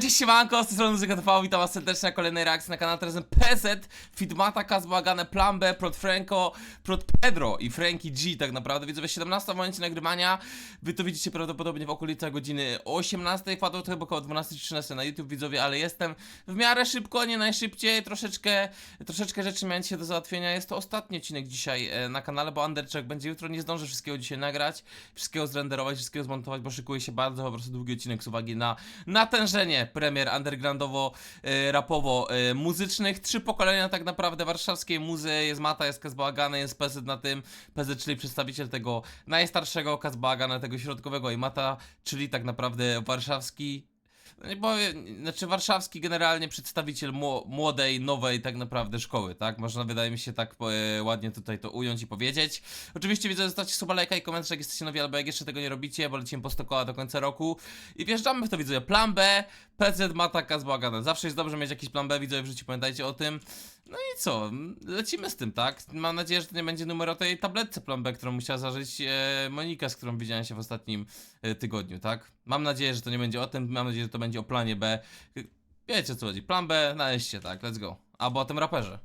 Cześć siemanko, z tej strony Muzyka TV, witam was serdecznie na kolejnej reakcji na kanał Teraz PZ, Fitmata, Kazbagane, Plan B, Prot Franco, Prot Pedro i Frankie G tak naprawdę. Widzowie, 17 w momencie nagrywania. Wy to widzicie prawdopodobnie w okolicach godziny 18 Wpadło to chyba około 12-13 na YouTube widzowie, ale jestem w miarę szybko, nie najszybciej. Troszeczkę, troszeczkę rzeczy miałem dzisiaj do załatwienia. Jest to ostatni odcinek dzisiaj e, na kanale, bo Undercheck będzie jutro. Nie zdążę wszystkiego dzisiaj nagrać, wszystkiego zrenderować, wszystkiego zmontować, bo szykuje się bardzo po prostu długi odcinek z uwagi na natężenie premier undergroundowo, e, rapowo e, muzycznych. Trzy pokolenia tak naprawdę warszawskiej muzy. Jest Mata, jest Kazbałagany, jest PZ na tym. PZ, czyli przedstawiciel tego najstarszego Kazbałagana, tego środkowego i Mata, czyli tak naprawdę warszawski nie powiem, znaczy warszawski generalnie przedstawiciel mło- młodej, nowej tak naprawdę szkoły, tak? Można wydaje mi się tak e, ładnie tutaj to ująć i powiedzieć. Oczywiście widzę, zostawcie suba, lajka i komentarz, jak jesteście nowi, albo jak jeszcze tego nie robicie, bo lecimy po 100 koła do końca roku. I wjeżdżamy w to, widzowie. Plan B, PZ Mata zbłagane. Zawsze jest dobrze mieć jakiś plan B, widzowie, w życiu pamiętajcie o tym. No i co? Lecimy z tym, tak? Mam nadzieję, że to nie będzie numer o tej tabletce plan B, którą musiała zażyć e, Monika, z którą widziałem się w ostatnim e, tygodniu, tak? Mam nadzieję, że to nie będzie o tym, mam nadzieję, że to będzie o planie B. Wiecie o co chodzi, plan B na eście, tak, let's go. Albo o tym raperze.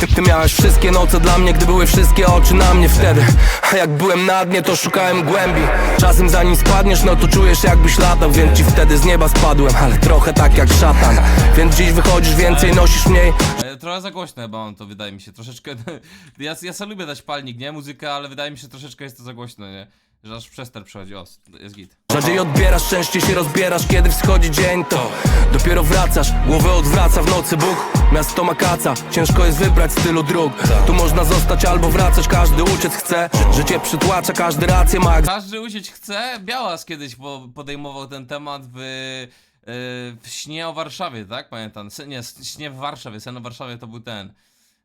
Ty, ty miałeś wszystkie noce dla mnie, gdy były wszystkie oczy na mnie wtedy A jak byłem na dnie, to szukałem głębi Czasem zanim spadniesz, no to czujesz jakbyś latał Więc ci wtedy z nieba spadłem, ale trochę tak jak szatan Więc dziś wychodzisz więcej, nosisz mniej trochę za głośno chyba mam to, wydaje mi się, troszeczkę... ja, ja sobie lubię dać palnik, nie? Muzykę, ale wydaje mi się, troszeczkę jest to za głośno, nie? Że aż przester przychodzi, o, jest git. Rzadziej odbierasz, częściej się rozbierasz, kiedy wschodzi dzień to Dopiero wracasz, głowę odwraca w nocy Bóg Miasto ma kaca, ciężko jest wybrać stylu dróg Tu można zostać albo wracać, każdy uciec chce Życie przytłacza, każdy rację ma Każdy usieć chce. Białas kiedyś po, podejmował ten temat w, w śnie o Warszawie, tak? Pamiętam. Nie, śnie w Warszawie, sen o Warszawie to był ten.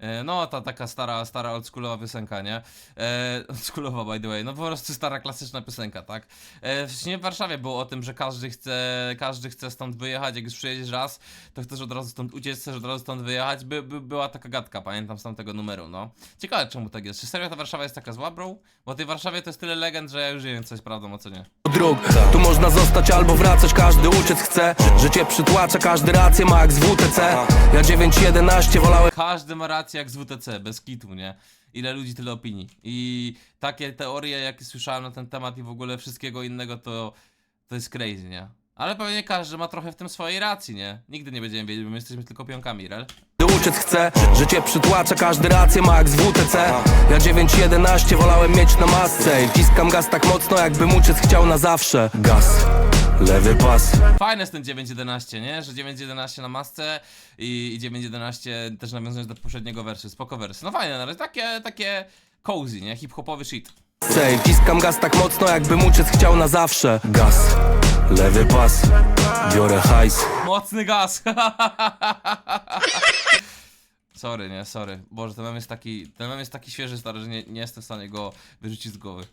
E, No, ta taka stara, stara oldschoolowa piosenka, nie? E, oldschoolowa, by the way. No po prostu stara, klasyczna piosenka, tak? E, w Warszawie było o tym, że każdy chce, każdy chce stąd wyjechać. Jak już przyjedziesz raz, to chcesz od razu stąd uciec, chcesz od razu stąd wyjechać. By, by, była taka gadka, pamiętam z tamtego numeru, no. Ciekawe czemu tak jest. Czy serio ta Warszawa jest taka zła, bro? Bo w tej Warszawie to jest tyle legend, że ja już nie wiem, co jest prawdą, a co nie. dróg Tu można zostać albo wracać, każdy uciec chce Życie przytłacza, każdy rację ma jak z WTC Ja 9-11 wolałem Każdy ma rację jak z WTC, bez kitu, nie? Ile ludzi, tyle opinii. I takie teorie, jakie słyszałem na ten temat i w ogóle wszystkiego innego, to, to jest crazy, nie? Ale pewnie każdy ma trochę w tym swojej racji, nie? Nigdy nie będziemy wiedzieć, bo my jesteśmy tylko pionkami, rel? uciec chce Życie przytłacza, każdy rację ma jak z WTC Ja 9-11 wolałem mieć na masce I wciskam gaz tak mocno, jakbym uciec chciał na zawsze Gaz, lewy pas Fajne jest ten 9.11, nie? Że 9.11 na masce i, i 9.11 też nawiązując do poprzedniego wersu, spoko wersy. No fajne, razie takie, takie cozy, nie? Hip-hopowy shit. I wciskam gaz tak mocno, jakbym uciec chciał na zawsze Gaz, lewy pas Biorę hajs Mocny gaz! sorry, nie, sorry. Boże, ten mem jest taki, ten mem jest taki świeży, stary, że nie, nie jestem w stanie go wyrzucić z głowy.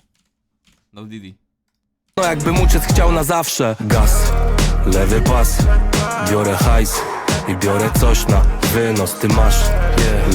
No Didi. No jakbym uciec chciał na zawsze. Gaz, lewy pas Biorę hajs i biorę coś na wynos. Ty masz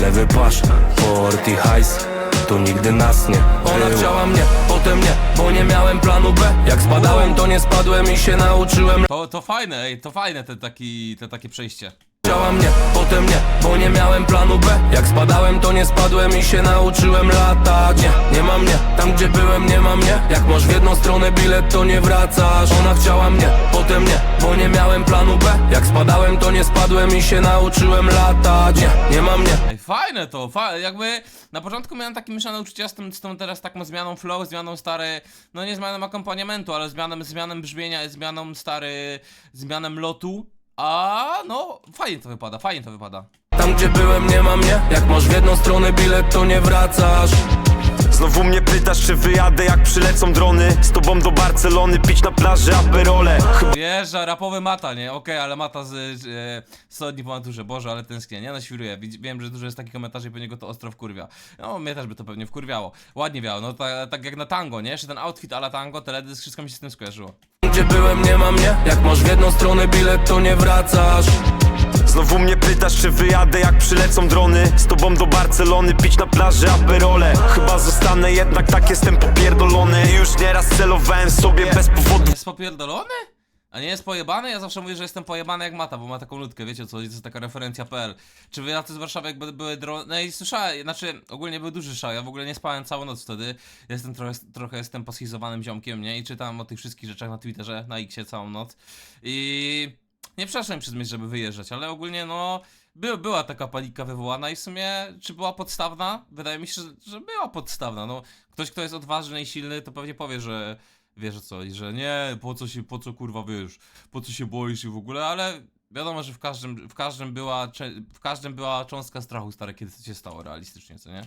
lewy pas Port i hajs. Tu nigdy nas nie Ona chciała mnie, potem nie Bo nie miałem planu B. Jak spadałem to nie spadłem i się nauczyłem. To, to fajne, ej, to fajne te, taki, te takie przejście. Chciała mnie, potem nie, bo nie miałem planu B. Jak spadałem to nie spadłem i się nauczyłem latać. Nie, nie ma mnie, tam gdzie byłem nie ma mnie Jak masz w jedną stronę bilet to nie wracasz. Ona chciała mnie, potem nie, bo nie miałem planu B. Jak spadałem to nie spadłem i się nauczyłem latać. Nie, nie ma mnie Ej, fajne to, fa jakby na początku miałem takie mieszane uczucia z tym, z tą teraz taką zmianą flow, zmianą stary, no nie zmianą akompaniamentu, ale zmianą, zmianą brzmienia, zmianą stary, zmianą lotu, a no fajnie to wypada, fajnie to wypada. Tam gdzie byłem nie ma mnie. Jak masz w jedną stronę bilet to nie wracasz. Znowu mnie pytasz, czy wyjadę jak przylecą drony. Z tobą do Barcelony, pić na plaży aperole Wjeżdża rapowy Mata, nie? Okej, ale Mata z e, 100 dni po maturze, Boże, ale tęsknię, nie? No świruję, Widz- wiem, że dużo jest takich komentarzy i pewnie go to ostro wkurwia. No, mnie też by to pewnie wkurwiało. Ładnie wiało, no ta, tak jak na tango, nie? Jeszcze ten outfit ala tango, teledysk, wszystko mi się z tym skojarzyło. Gdzie byłem nie ma mnie Jak masz w jedną stronę bilet to nie wracasz Znowu mnie pytasz, czy wyjadę jak przylecą drony Z tobą do Barcelony, pić na plaży aperole Chyba zostanę jednak, tak jestem popierdolony Już nieraz celowałem sobie bez powodu Jest popierdolony? A nie jest pojebany? Ja zawsze mówię, że jestem pojebany jak Mata, bo ma taką nutkę, wiecie co, to jest taka referencja.pl Czy wyjazdy z Warszawy jakby były drony? No i słyszałem, znaczy ogólnie był duży szał, ja w ogóle nie spałem całą noc wtedy Jestem trochę, trochę jestem poschizowanym ziomkiem, nie? I czytam o tych wszystkich rzeczach na Twitterze, na Xie całą noc I nie przeszłem przez myśl, żeby wyjeżdżać, ale ogólnie no... By, była taka panika wywołana i w sumie, czy była podstawna? Wydaje mi się, że, że była podstawna, no Ktoś, kto jest odważny i silny, to pewnie powie, że wiesz o co, chodzi, że nie, po co się, po co kurwa wiesz, po co się boisz i w ogóle, ale wiadomo, że w każdym, w każdym była, w każdym była cząstka strachu stare, kiedy to się stało realistycznie, co nie?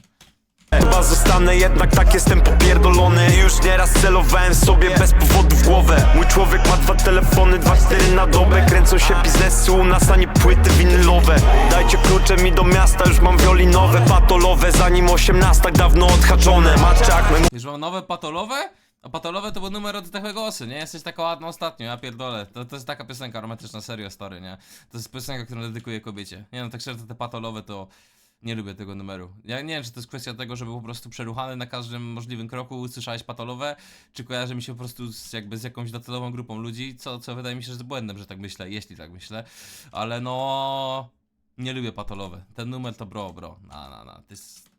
Chyba zostanę jednak, tak jestem popierdolony. Już nieraz celowałem sobie bez powodu w głowę. Mój człowiek ma dwa telefony, dwa cztery na dobę. Kręcą się biznesy u nas, a nie płyty winylowe. Dajcie klucze mi do miasta, już mam wiolinowe Patolowe, zanim osiemnastak dawno odhaczone. Matczak, my Już mam nowe patolowe? A patolowe to był numer od tego osy, nie? Jesteś taka ładna ostatnio, ja pierdolę. To, to jest taka piosenka romantyczna, serio, stary, nie? To jest piosenka, którą dedykuję kobiecie. Nie no, tak szczerze, te patolowe to... Nie lubię tego numeru. Ja nie wiem, czy to jest kwestia tego, żeby po prostu przeruchany na każdym możliwym kroku usłyszałeś patolowe, czy kojarzy mi się po prostu z, jakby z jakąś docelową grupą ludzi, co, co wydaje mi się, że jest błędem, że tak myślę, jeśli tak myślę. Ale no... Nie lubię patolowe. Ten numer to bro, bro. Na, na, na. To jest...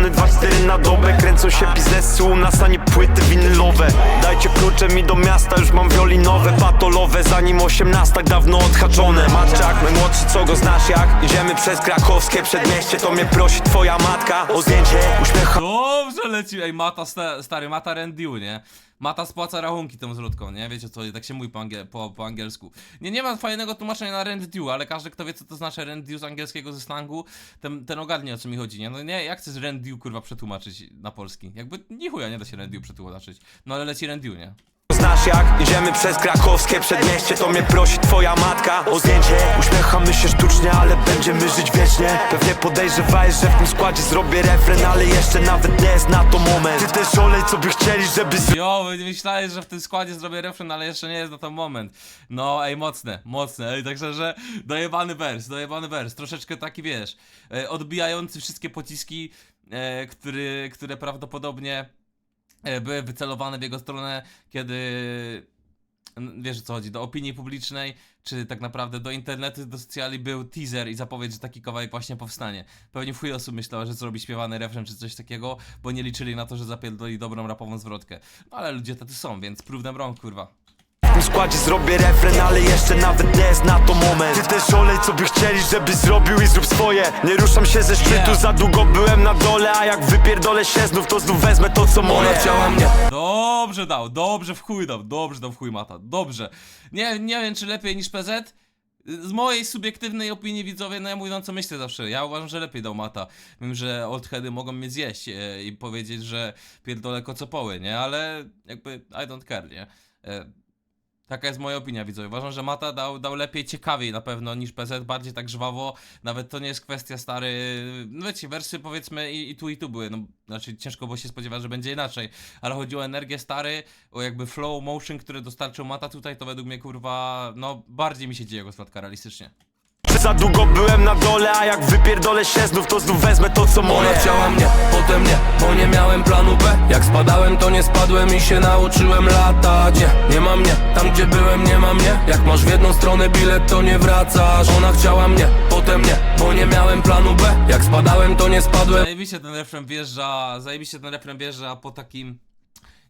telefony, dwa cztery na dobę Kręcą się biznesy u nas, a nie płyty winylowe. Dajcie klucze mi do miasta, już mam wiolinowe Patolowe, zanim osiemnastak dawno odhaczone. Matczak, najmłodszy, co go znasz jak? Idziemy przez krakowskie przedmieście To mnie prosi twoja matka o zdjęcie Uśmiecha Dobrze leci, ej, Mata, sta, stary, Mata Rendiu, nie? Mata spłaca rachunki tą zwrotką, nie? Wiecie co, tak się mówi po, angiel po, po angielsku. Nie, nie ma fajnego tłumaczenia na rent due, ale każdy, kto wie, co to znaczy rent due z angielskiego, ze slangu, ten, ten ogarnie, o co mi chodzi, nie? No nie, jak chcesz rent due, kurwa, przetłumaczyć na polski? Jakby, ni chuja nie da się rent due przetłumaczyć. No ale leci rent due, nie? Znasz jak? Idziemy przez krakowskie przedmieście To mnie prosi twoja matka. O zdjęcie Uśmiechamy się sztucznie, ale będziemy żyć wiecznie. Pewnie podejrzewałeś, że w tym składzie zrobię refren Ale jeszcze nawet nie jest na to moment. Ty też olej, co by chcieli, żeby z... Jo, myślałeś, że w tym składzie zrobię refren, ale jeszcze nie jest na ten moment. No, ej, mocne, mocne, ej, także, że dojebany wers, dojebany wers, troszeczkę taki, wiesz, e, odbijający wszystkie pociski, e, który, które prawdopodobnie były wycelowane w jego stronę, kiedy wiesz o co chodzi, do opinii publicznej, czy tak naprawdę do internetu, do socjali był teaser i zapowiedź, że taki kawałek właśnie powstanie. Pewnie w chuj osób myślało, że zrobi śpiewany refren czy coś takiego, bo nie liczyli na to, że zapierdoli dobrą rapową zwrotkę. No ale ludzie tacy są, więc prove them kurwa. Tym składzie zrobię refren, ale jeszcze nawet nie jest na to moment Ty też olej, co by chcieli, żeby zrobił i zrób swoje Nie ruszam się ze szczytu, za długo byłem na dole A jak wypierdolę się znów, to znów wezmę to co moje Ona chciała mnie Dobrze dał, dobrze w chuj dał, dobrze dał w chuj mata, dobrze. Nie, nie wiem, czy lepiej niż PZ. Z mojej subiektywnej opinii widzowie, no ja mówię, no co myślę zawsze, ja uważam, że lepiej dał mata. Wiem, że oldheady mogą mnie zjeść e, i powiedzieć, że pierdolę kocopoły, nie? Ale jakby I don't care, nie? E, Taka jest moja opinia, widzowie. Uważam, że Mata dał, dał lepiej, ciekawiej na pewno niż PZ, bardziej tak żwawo. Nawet to nie jest kwestia stary. No wiecie, wersy powiedzmy i, i tu i tu były. No, znaczy ciężko było się spodziewać, że będzie inaczej. Ale chodzi o energię stary, o jakby flow motion, który dostarczył Mata tutaj, to według mnie kurwa, no bardziej mi się dzieje jego sladka realistycznie. Za długo byłem na dole, a jak wypierdolę się znów, to znów wezmę to co Ona moje. chciała mnie, potem nie, bo nie miałem planu B. Jak spadałem to nie spadłem i się nauczyłem latać. Nie, nie ma mnie, tam gdzie byłem nie ma mnie Jak masz w jedną stronę bilet to nie wracasz. Ona chciała mnie, potem nie, bo nie miałem planu B. Jak spadałem to nie spadłem. Zajebiście ten refren wjeżdża, zajebiście ten refren wjeżdża po takim...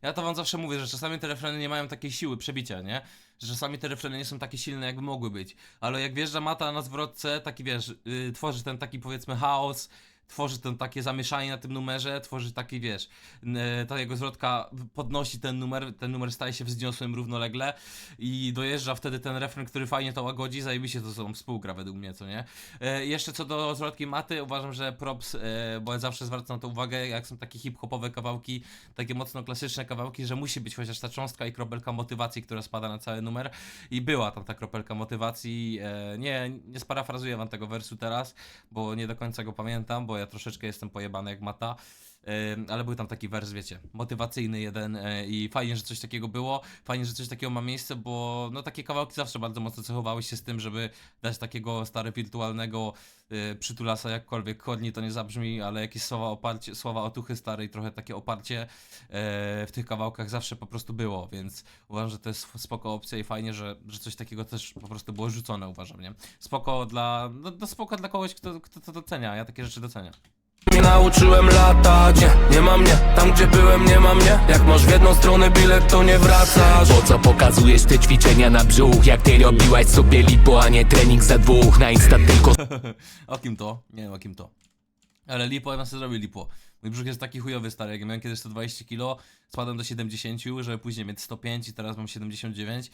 Ja to wam zawsze mówię, że czasami te refreny nie mają takiej siły przebicia, nie? Że czasami te refreny nie są takie silne, jakby mogły być. Ale jak wjeżdża Mata na zwrotce, taki wiesz, yy, tworzy ten taki powiedzmy chaos, tworzy ten takie zamieszanie na tym numerze, tworzy taki wiesz, yy, ta jego zwrotka podnosi ten numer, ten numer staje się wzniosłym równolegle i dojeżdża wtedy ten refren, który fajnie to łagodzi, zajebiście to są współgra według mnie, co nie? E, jeszcze co do zwrotki Maty, uważam, że props, e, bo ja zawsze zwracam na to uwagę, jak są takie hip-hopowe kawałki, takie mocno klasyczne kawałki, że musi być chociaż ta cząstka i kropelka motywacji, która spada na cały numer i była tam ta kropelka motywacji, e, nie, nie sparafrazuję wam tego wersu teraz, bo nie do końca go pamiętam, bo ja troszeczkę jestem pojebany jak Mata, ale był tam taki wers, wiecie, motywacyjny jeden e, i fajnie, że coś takiego było, fajnie, że coś takiego ma miejsce, bo no takie kawałki zawsze bardzo mocno cechowały się z tym, żeby dać takiego stary wirtualnego y, przytulasa, jakkolwiek chodni to nie zabrzmi, ale jakieś słowa oparcie, słowa otuchy starej, trochę takie oparcie e, w tych kawałkach zawsze po prostu było, więc uważam, że to jest spoko opcja i fajnie, że, że coś takiego też po prostu było rzucone, uważam, nie? Spoko dla, no, no spoko dla kogoś, kto, kto to docenia, ja takie rzeczy doceniam. Nie nauczyłem latać, nie, nie ma mnie Tam gdzie byłem nie ma mnie Jak masz w jedną stronę bilet to nie wracasz Po co pokazujesz te ćwiczenia na brzuch? Jak ty robiłaś sobie lipo, a nie trening za dwóch Na Insta tylko o kim to? Nie wiem o kim to. Ale lipo, ja sobie zrobię lipo. Mój brzuch jest taki chujowy stary, jak ja miałem kiedyś 120 kg, spadłem do 70, żeby później mieć 105 i teraz mam 79.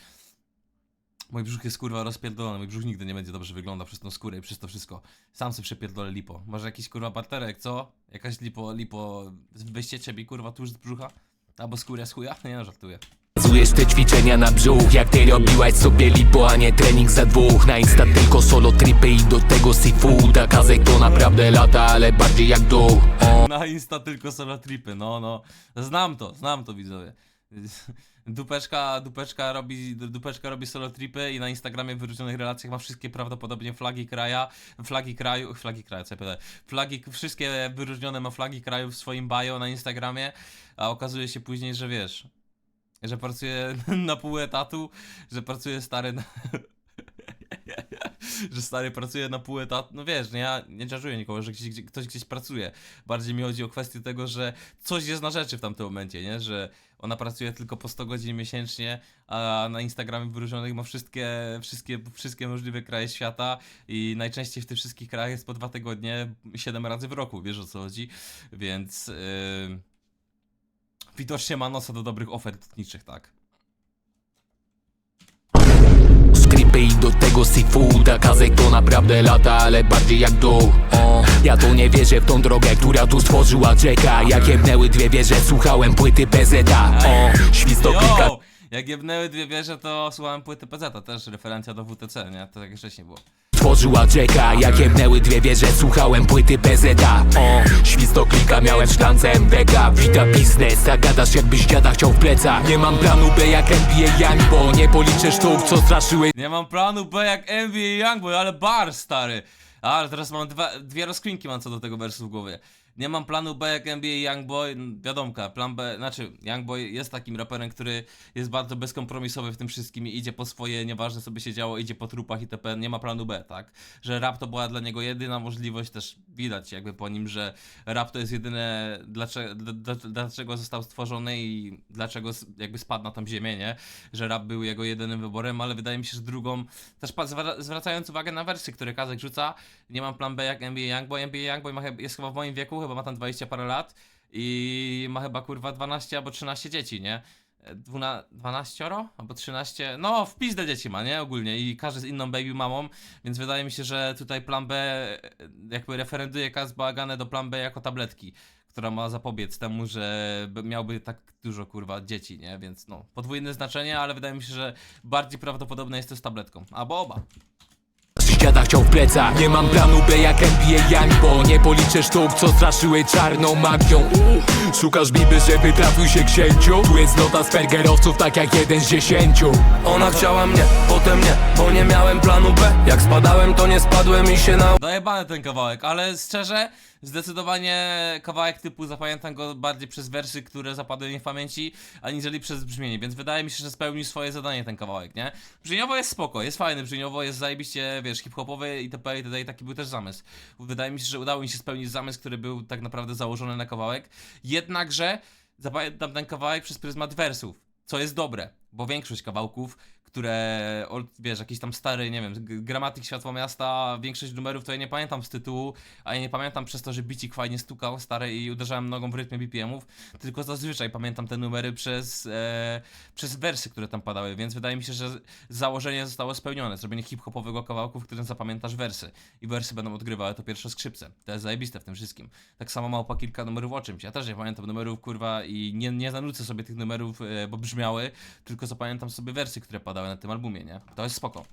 Mój brzuch jest kurwa rozpierdolony, mój brzuch nigdy nie będzie dobrze wyglądał przez tą skórę i przez to wszystko. Sam sobie przepierdolę lipo. Może jakiś kurwa barterek, co? Jakaś lipo, lipo, weźcie mi kurwa tuż z brzucha? Albo skórę z chuja? Nie no, żartuję. pokazujesz te ćwiczenia na brzuch Jak ty robiłaś sobie lipo, a nie trening za dwóch Na Insta tylko solo tripy i do tego seafood A kazek to naprawdę lata, ale bardziej jak o. Na Insta tylko solo tripy, no no. Znam to, znam to widzowie. Dupeczka, dupeczka robi, dupeczka robi solo tripy i na Instagramie w wyróżnionych relacjach ma wszystkie prawdopodobnie flagi kraja, flagi kraju, flagi kraju, co ja flagi, wszystkie wyróżnione ma flagi kraju w swoim bio na Instagramie, a okazuje się później, że wiesz, że pracuje na pół etatu, że pracuje stary na... że stary pracuje na pół etatu, no wiesz, nie, ja nie żartuję nikogo, że gdzieś, gdzie, ktoś gdzieś pracuje. Bardziej mi chodzi o kwestię tego, że coś jest na rzeczy w tamtym momencie, nie, że ona pracuje tylko po 100 godzin miesięcznie, a na Instagramie wyróżnionych ma wszystkie, wszystkie, wszystkie możliwe kraje świata i najczęściej w tych wszystkich krajach jest po dwa tygodnie, 7 razy w roku, wiesz o co chodzi, więc... Yy... Widocznie ma nosa do dobrych ofert lotniczych, tak. I do tego seafood A kazek to naprawdę lata, ale bardziej jak dół. Ja tu nie wierzę w tą drogę, która tu stworzyła Jacka Jak jebnęły dwie wieże, słuchałem płyty PZA o. Świsto klika Yo! Jak jebnęły dwie wieże, to słuchałem płyty PZ, też referencja do WTC, nie? To tak jak wcześniej było. Stworzyła Jacka, jak jebnęły dwie wieże Słuchałem płyty PZA o. Świsto klika, miałem szklance MDK Wita biznes, a gadasz jakbyś dziada chciał w plecach Nie mam planu B jak NBA Young, bo nie policzę sztuk, co straszyły Nie mam planu B jak NBA Youngboy, ale bar stary. Ale teraz mam dwa, dwie rozkminki mam co do tego wersu w głowie. Nie mam planu B jak NBA Youngboy, wiadomka, plan B, znaczy Youngboy jest takim raperem, który jest bardzo bezkompromisowy w tym wszystkim i idzie po swoje, nieważne co by się działo, idzie po trupach itp. Nie ma planu B, tak? Że rap to była dla niego jedyna możliwość, też widać jakby po nim, że rap to jest jedyne, dlaczego, dlaczego został stworzony i dlaczego jakby spadł na tą ziemię, nie? Że rap był jego jedynym wyborem, ale wydaje mi się, że drugą, też zwracając uwagę na wersy, które Kazek rzuca, nie mam plan B jak NBA Youngboy, NBA Youngboy jest chyba w moim wieku, chyba ma tam 20 parę lat i ma chyba kurwa 12 albo 13 dzieci, nie? Dwuna, 12 albo 13, no w pizdę dzieci ma, nie? Ogólnie i każdy z inną baby mamą, więc wydaje mi się, że tutaj plan B e, jakby referenduje Kazba Agane do plan B jako tabletki, która ma zapobiec temu, że miałby tak dużo kurwa dzieci, nie? Więc no, podwójne znaczenie, ale wydaje mi się, że bardziej prawdopodobne jest to z tabletką, albo oba. Z dziada chciał w plecach. Nie mam planu B jak NBA Young, bo nie policzę sztuk, co straszyły czarną magią. Szukasz biby, żeby trafił się księciu? Tu jest nota z fergerowców, tak jak jeden z dziesięciu. Ona chciała mnie, potem nie Bo nie miałem planu B. Jak spadałem to nie spadłem i się na Dojebany ten kawałek, ale szczerze, zdecydowanie kawałek typu zapamiętam go bardziej przez wersy, które zapadły mi w pamięci, aniżeli przez brzmienie, więc wydaje mi się, że spełnił swoje zadanie ten kawałek, nie? Brzmieniowo jest spoko, jest fajny, brzmieniowo jest zajebiście, wiesz, hip-hopowy itp. itd. taki był też zamysł. Wydaje mi się, że udało mi się spełnić zamysł, który był tak naprawdę założony na kawałek, jednakże zapamiętam ten kawałek przez pryzmat wersów, co jest dobre, bo większość kawałków które, wiesz, jakiś tam stary, nie wiem, gramatyk Światła Miasta, większość numerów to ja nie pamiętam z tytułu, a ja nie pamiętam przez to, że bicik fajnie stukał, stary, i uderzałem nogą w rytmie BPM-ów, tylko zazwyczaj pamiętam te numery przez, e, przez wersy, które tam padały, więc wydaje mi się, że założenie zostało spełnione, zrobienie hip-hopowego kawałku, w którym zapamiętasz wersy. I wersy będą odgrywały to pierwsze skrzypce, to jest zajebiste w tym wszystkim. Tak samo małpa kilka numerów o czymś, ja też nie pamiętam numerów, kurwa, i nie, nie zanucę sobie tych numerów, e, bo brzmiały, tylko zapamiętam sobie wersy, które padały na tym albumie, nie? To jest spoko.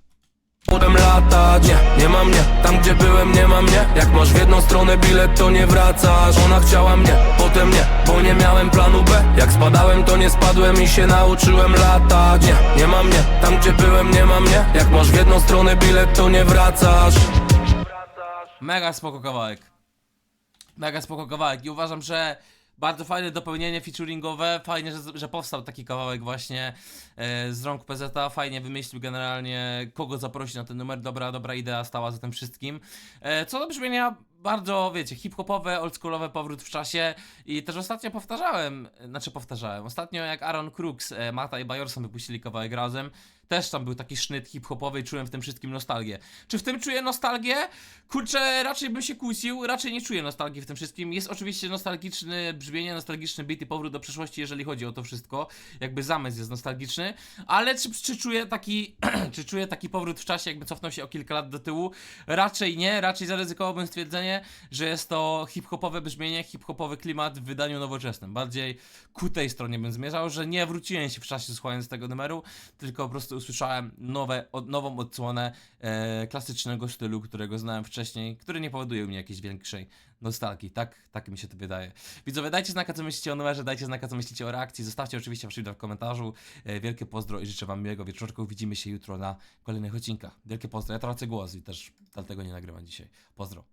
Potem latać, nie, nie ma mnie. Tam gdzie byłem nie ma mnie. Jak masz w jedną stronę bilet to nie wracasz. Ona chciała mnie, potem nie Bo nie miałem planu B. Jak spadałem to nie spadłem i się nauczyłem latać. Nie, nie ma mnie. Tam gdzie byłem nie ma mnie. Jak masz w jedną stronę bilet to nie wracasz. Mega spoko kawałek. Mega spoko kawałek. I uważam, że bardzo fajne dopełnienie featuringowe, fajnie, że, że powstał taki kawałek właśnie e, z rąk PZ, fajnie wymyślił generalnie kogo zaprosić na ten numer, dobra, dobra idea stała za tym wszystkim. E, co do brzmienia, bardzo, wiecie, hip-hopowe, oldschoolowe powrót w czasie i też ostatnio powtarzałem, znaczy powtarzałem, ostatnio jak Aaron Crooks, e, Mata i Bajorson wypuścili kawałek razem, też tam był taki sznyt hip-hopowy i czułem w tym wszystkim nostalgię. Czy w tym czuję nostalgię? Kurczę, raczej bym się kłócił, raczej nie czuję nostalgii w tym wszystkim. Jest oczywiście nostalgiczny brzmienie, nostalgiczny beat i powrót do przeszłości, jeżeli chodzi o to wszystko. Jakby zamysł jest nostalgiczny, ale czy, czy czuję taki, czy czuję taki powrót w czasie, jakby cofnął się o kilka lat do tyłu? Raczej nie, raczej zaryzykowałbym stwierdzenie, że jest to hip-hopowe brzmienie, hip-hopowy klimat w wydaniu nowoczesnym. Bardziej ku tej stronie bym zmierzał, że nie wróciłem się w czasie słuchając tego numeru, tylko po prostu usłyszałem nowe, od, nową odsłonę e, klasycznego stylu, którego znałem wcześniej, który nie powoduje u mnie jakiejś większej nostalgii, tak? Tak mi się to wydaje. Widzowie, dajcie znaka, co myślicie o numerze, dajcie znaka, co myślicie o reakcji, zostawcie oczywiście wasz w komentarzu. E, wielkie pozdro i życzę wam miłego wieczorku. Widzimy się jutro na kolejnych odcinkach. Wielkie pozdro, ja tracę głos i też dlatego nie nagrywam dzisiaj. Pozdro.